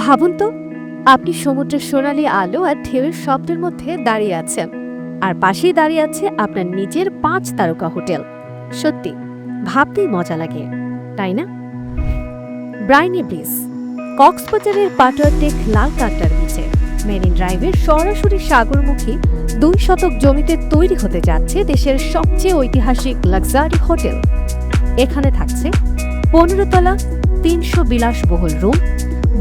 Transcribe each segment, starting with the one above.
ভাবুন তো, আপনি সমুদ্রের সোনালি আলো আর ঢেউয়ের শব্দের মধ্যে দাঁড়িয়ে আছেন। আর পাশেই দাঁড়িয়ে আছে আপনার নিজের পাঁচ তারকা হোটেল। সত্যি, ভাবতেই মজা লাগে, তাই না? ব্রাইনি ব্রিজ, কক্সবাজারের পাটোয়ারটেক লাল কাটার বিচে মেরিন ড্রাইভের সরাসরি সাগরমুখী দুই শতক জমিতে তৈরি হতে যাচ্ছে দেশের সবচেয়ে ঐতিহাসিক লাক্সারি হোটেল। এখানে থাকছে পনেরো তলা, তিনশো বিলাসবহুল রুম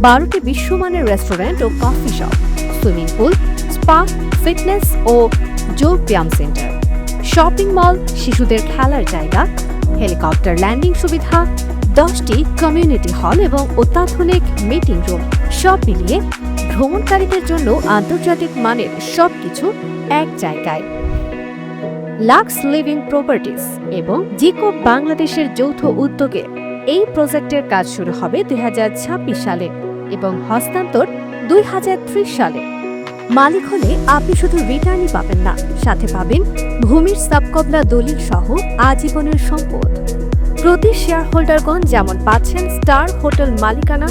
বারোটি বিশ্বমানের রেস্টুরেন্ট ও coffee shop swimming pool spa fitness ও যোগ ব্যায়াম সেন্টার শপিং মল শিশুদের খেলার জায়গা হেলিকপ্টার ল্যান্ডিং সুবিধা, দশটি কমিউনিটি হল এবং অত্যাধুনিক মিটিং রুম সব মিলিয়ে ভ্রমণকারীদের জন্য আন্তর্জাতিক মানের সবকিছু এক জায়গায়। লাক্স লিভিং প্রপার্টিস এবং জিকো বাংলাদেশের যৌথ উদ্যোগে এই প্রজেক্টের কাজ শুরু হবে দুই হাজার ছাব্বিশ সালে। এবং হস্তান্তর দুই হাজার ত্রিশ সালে। মালিক হলে আপনি শুধু রিটার্নই পাবেন না, সাথে পাবেন ভূমির সাবকবলা দলিল সহ আজীবনের সম্পদ। প্রতি শেয়ার হোল্ডারগণ যেমন পাচ্ছেন স্টার হোটেল মালিকানা,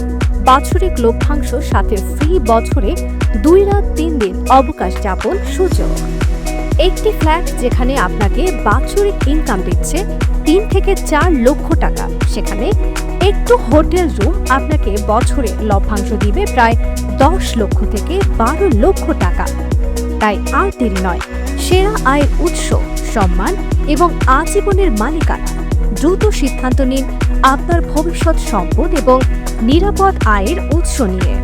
বাৎসরিক লভ্যাংশ, সাথে ফ্রি বছরে দুই রাত তিন দিন অবকাশ যাপন সুযোগ। একটি ফ্ল্যাট যেখানে আপনাকে বাৎসরিক ইনকাম দিচ্ছে তিন থেকে চার লক্ষ টাকা, সেখানে একটু হোটেল রুম আপনাকে বছরে লভ্যাংশ দিবে প্রায় দশ লক্ষ থেকে বারো লক্ষ টাকা। তাই আর দেরি নয়, সেরা আয়ের উৎস, সম্মান এবং আজীবনের মালিকানা। দ্রুত সিদ্ধান্ত নিন আপনার ভবিষ্যৎ সম্পদ এবং নিরাপদ আয়ের উৎস নিয়ে।